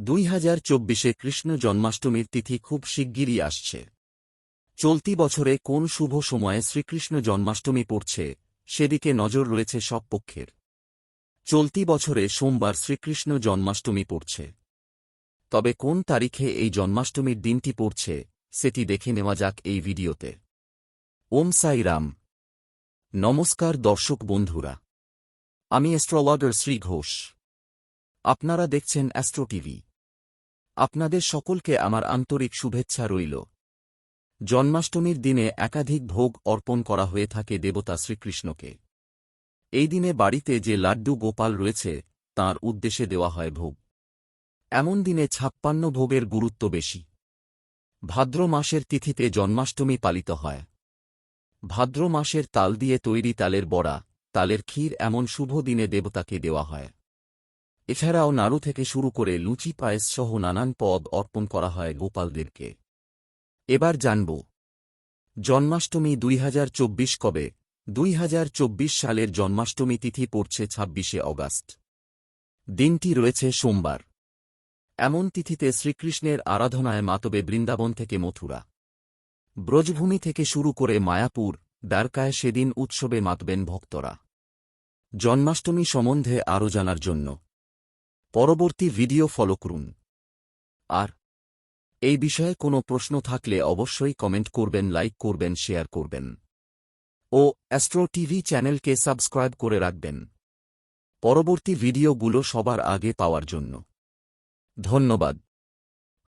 দুই হাজার চব্বিশে কৃষ্ণ জন্মাষ্টমীর তিথি খুব শিগগিরই আসছে। চলতি বছরে কোন শুভ সময়ে শ্রীকৃষ্ণ জন্মাষ্টমী পড়ছে, সেদিকে নজর রয়েছে সব পক্ষের। চলতি বছরে সোমবার শ্রীকৃষ্ণ জন্মাষ্টমী পড়ছে। তবে কোন তারিখে এই জন্মাষ্টমীর দিনটি পড়ছে, সেটি দেখে নেওয়া যাক এই ভিডিওতে। ওম সাই রাম। নমস্কার দর্শক বন্ধুরা। আমি অ্যাস্ট্রোলজার শ্রী ঘোষ। আপনারা দেখছেন অ্যাস্ট্রো টিভি। আপনাদের সকলকে আমার আন্তরিক শুভেচ্ছা রইল। জন্মাষ্টমীর দিনে একাধিক ভোগ অর্পণ করা হয়ে থাকে দেবতা শ্রীকৃষ্ণকে। এই দিনে বাড়িতে যে লাড্ডু গোপাল রয়েছে, তার উদ্দেশ্যে দেওয়া হয় ভোগ। এমন দিনে ছাপ্পান্ন ভোগের গুরুত্ব বেশি। ভাদ্র মাসের তিথিতে জন্মাষ্টমী পালিত হয়। ভাদ্র মাসের তাল দিয়ে তৈরি তালের বড়া, তালের ক্ষীর এমন শুভ দিনে দেবতাকে দেওয়া হয়। এছাড়াও নাড়ু থেকে শুরু করে লুচি পায়েস সহ নানান পদ অর্পণ করা হয় গোপালদেরকে। এবার জানব, জন্মাষ্টমী দুই হাজার চব্বিশ কবে? দুই হাজার চব্বিশ সালের জন্মাষ্টমী তিথি পড়ছে ছাব্বিশে অগাস্ট। দিনটি রয়েছে সোমবার। এমন তিথিতে শ্রীকৃষ্ণের আরাধনায় মাতবে বৃন্দাবন থেকে মথুরা। ব্রজভূমি থেকে শুরু করে মায়াপুর, দ্বারকায় সেদিন উৎসবে মাতবেন ভক্তরা। জন্মাষ্টমী সম্বন্ধে আরও জানার জন্য। পরবর্তী ভিডিও ফলো করুন। আর এই বিষয়ে কোনো প্রশ্ন থাকলে অবশ্যই কমেন্ট করবেন, লাইক করবেন, শেয়ার করবেন। ও অ্যাস্ট্রো টিভি চ্যানেলকে সাবস্ক্রাইব করে রাখবেন। পরবর্তী ভিডিওগুলো সবার আগে পাওয়ার জন্য। ধন্যবাদ।